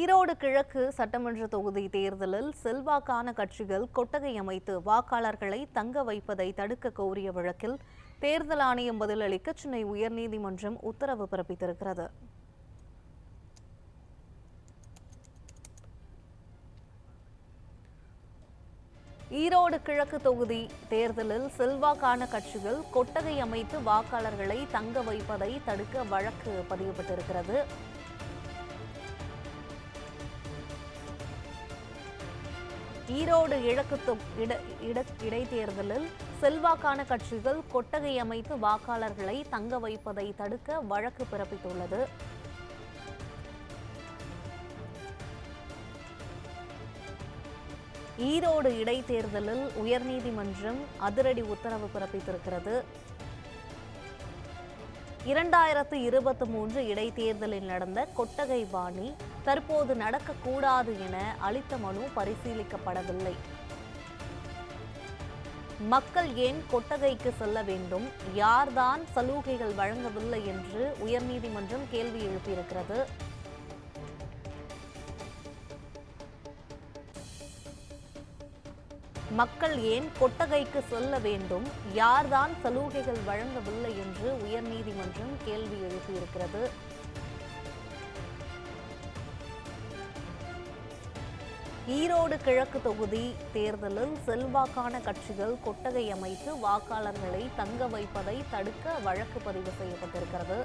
ஈரோடு கிழக்கு சட்டமன்ற தொகுதி தேர்தலில் செல்வாக்கான கட்சிகள் கொட்டகை அமைத்து வாக்காளர்களை தங்க வைப்பதை தடுக்க கோரிய வழக்கில் தேர்தல் ஆணையம் பதிலளிக்க சென்னை உயர்நீதிமன்றம் உத்தரவு பிறப்பித்திருக்கிறது. ஈரோடு கிழக்கு தொகுதி தேர்தலில் செல்வாக்கான கட்சிகள் கொட்டகை அமைத்து வாக்காளர்களை தங்க வைப்பதை தடுக்க வழக்கு பதியப்பட்டிருக்கிறது. ஈரோடு இழக்கு இட இட- இடைத்தேர்தலில் செல்வாக்கான கட்சிகள் கொட்டகை அமைத்து வாக்காளர்களை தங்க வைப்பதை தடுக்க வழக்கு பிறப்பித்துள்ளது. ஈரோடு இடைத்தேர்தலில் உயர்நீதிமன்றம் அதிரடி உத்தரவு பிறப்பித்திருக்கிறது. இரண்டாயிரத்து இருபத்தி மூன்று இடைத்தேர்தலில் நடந்த கொட்டகை பாணி தற்போது நடக்கக்கூடாது என அளித்த மனு பரிசீலிக்கப்படவில்லை. மக்கள் ஏன் கொட்டகைக்கு செல்ல வேண்டும்? யார்தான் சலுகைகள் வழங்கவில்லை என்று உயர்நீதிமன்றம் கேள்வி எழுப்பியிருக்கிறது. மக்கள் ஏன் கொட்டகைக்கு சொல்ல வேண்டும்? யார்தான் சலுகைகள் வழங்கவில்லை என்று உயர்நீதிமன்றம் கேள்வி எழுப்பியிருக்கிறது. ஈரோடு கிழக்கு தொகுதி தேர்தலில் செல்வாக்கான கட்சிகள் கொட்டகை அமைத்து வாக்காளர்களை தங்க வைப்பதை தடுக்க வழக்கு பதிவு செய்யப்பட்டிருக்கிறது.